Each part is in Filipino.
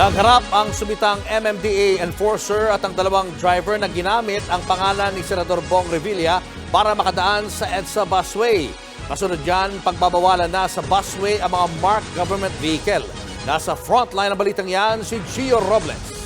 Nagharap ang subitang MMDA enforcer at ang dalawang driver na ginamit ang pangalan ni Senador Bong Revilla para makadaan sa EDSA busway. Kasunod dyan, pagbabawalan na sa busway ang mga marked government vehicle. Nasa frontline ng balitang yan si Gio Robles.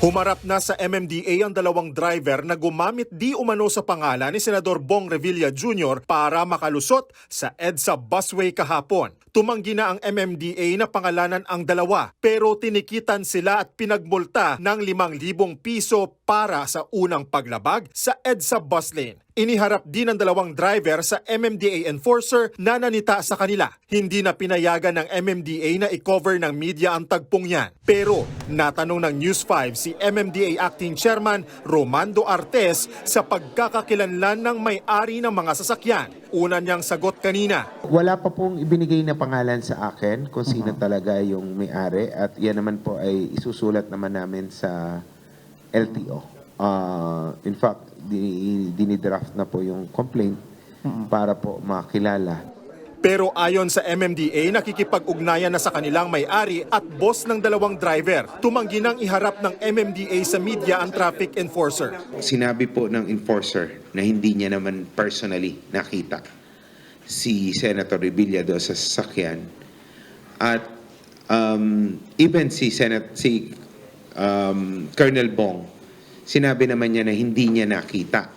Humarap na sa MMDA ang dalawang driver na gumamit di umano sa pangalan ni Senador Bong Revilla Jr. para makalusot sa EDSA busway kahapon. Tumanggi na ang MMDA na pangalanan ang dalawa pero tinikitan sila at pinagmulta ng 5,000 piso para sa unang paglabag sa EDSA bus lane. Iniharap din ng dalawang driver sa MMDA enforcer na nanita sa kanila. Hindi na pinayagan ng MMDA na i-cover ng media ang tagpong yan. Pero natanong ng News 5 si MMDA Acting Chairman Romando Artes sa pagkakakilanlan ng may-ari ng mga sasakyan. Una niyang sagot kanina. Wala pa pong ibinigay na pangalan sa akin kung sino talaga yung may-ari at yan naman po ay isusulat naman namin sa LTO. Ah, in fact, dinidraft na po yung complaint para po makilala. Pero ayon sa MMDA, nakikipag-ugnayan na sa kanilang may-ari at boss ng dalawang driver. Tumanggi nang iharap ng MMDA sa media ang traffic enforcer. Sinabi po ng enforcer na hindi niya naman personally nakita si Senator Revilla do sa sasakyan. At um, even si Senat si um, Colonel Bong, sinabi naman niya na hindi niya nakita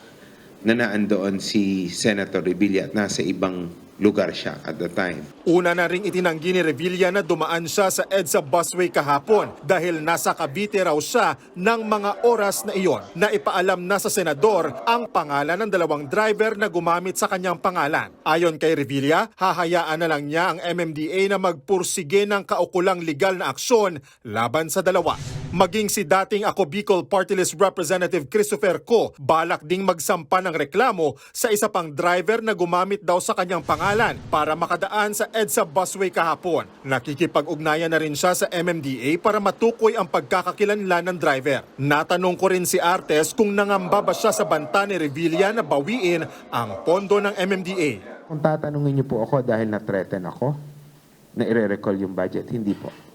na naandoon si Senator Revilla at nasa ibang lugar siya at the time. Una na ring itinanggi ni Revilla na dumaan siya sa EDSA busway kahapon dahil nasa Cavite raw siya ng mga oras na iyon na ipaalam na sa senador ang pangalan ng dalawang driver na gumamit sa kanyang pangalan. Ayon kay Revilla, hahayaan na lang niya ang MMDA na magpursige ng kaukulang legal na aksyon laban sa dalawa. Maging si dating ako Bicol Party List Representative Christopher Co, balak ding magsampa ng reklamo sa isa pang driver na gumamit daw sa kanyang pangalan para makadaan sa EDSA busway kahapon. Nakikipag-ugnayan na rin siya sa MMDA para matukoy ang pagkakakilanlan ng driver. Natanong ko rin si Artes kung nangamba ba siya sa banta ni Revilla na bawiin ang pondo ng MMDA. Kung tatanungin niyo po ako dahil na-threaten ako na ire-recall yung budget, hindi po.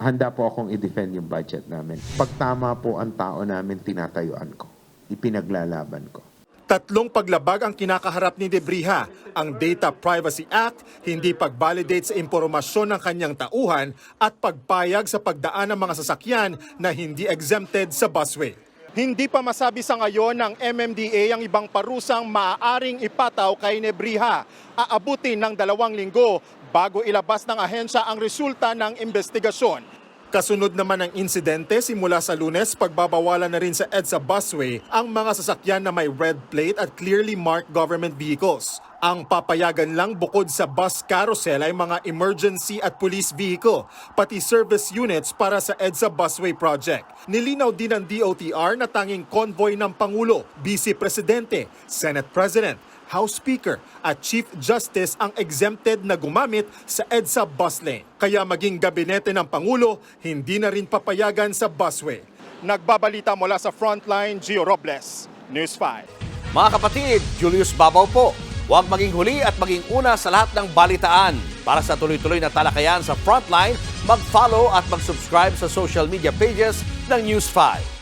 Handa po akong i-defend yung budget namin. Pag tama po ang tao namin, tinatayuan ko. Ipinaglalaban ko. Tatlong paglabag ang kinakaharap ni Debriha, ang Data Privacy Act, hindi pag-validate sa impormasyon ng kanyang tauhan at pagpayag sa pagdaan ng mga sasakyan na hindi exempted sa busway. Hindi pa masabi sa ngayon ng MMDA ang ibang parusang maaaring ipataw kay Nebriha. Aabutin ng dalawang linggo bago ilabas ng ahensya ang resulta ng investigasyon. Kasunod naman ng insidente, simula sa lunes, pagbabawalan na rin sa EDSA busway ang mga sasakyan na may red plate at clearly marked government vehicles. Ang papayagan lang bukod sa bus carousel ay mga emergency at police vehicle, pati service units para sa EDSA busway project. Nilinaw din ng DOTR na tanging convoy ng Pangulo, Vice Presidente, Senate President, House Speaker at Chief Justice ang exempted na gumamit sa EDSA bus lane. Kaya maging gabinete ng Pangulo, hindi na rin papayagan sa busway. Nagbabalita mula sa Frontline, Gio Robles, News 5. Mga kapatid, Julius Babaw po. Huwag maging huli at maging una sa lahat ng balitaan. Para sa tuloy-tuloy na talakayan sa Frontline, mag-follow at mag-subscribe sa social media pages ng News 5.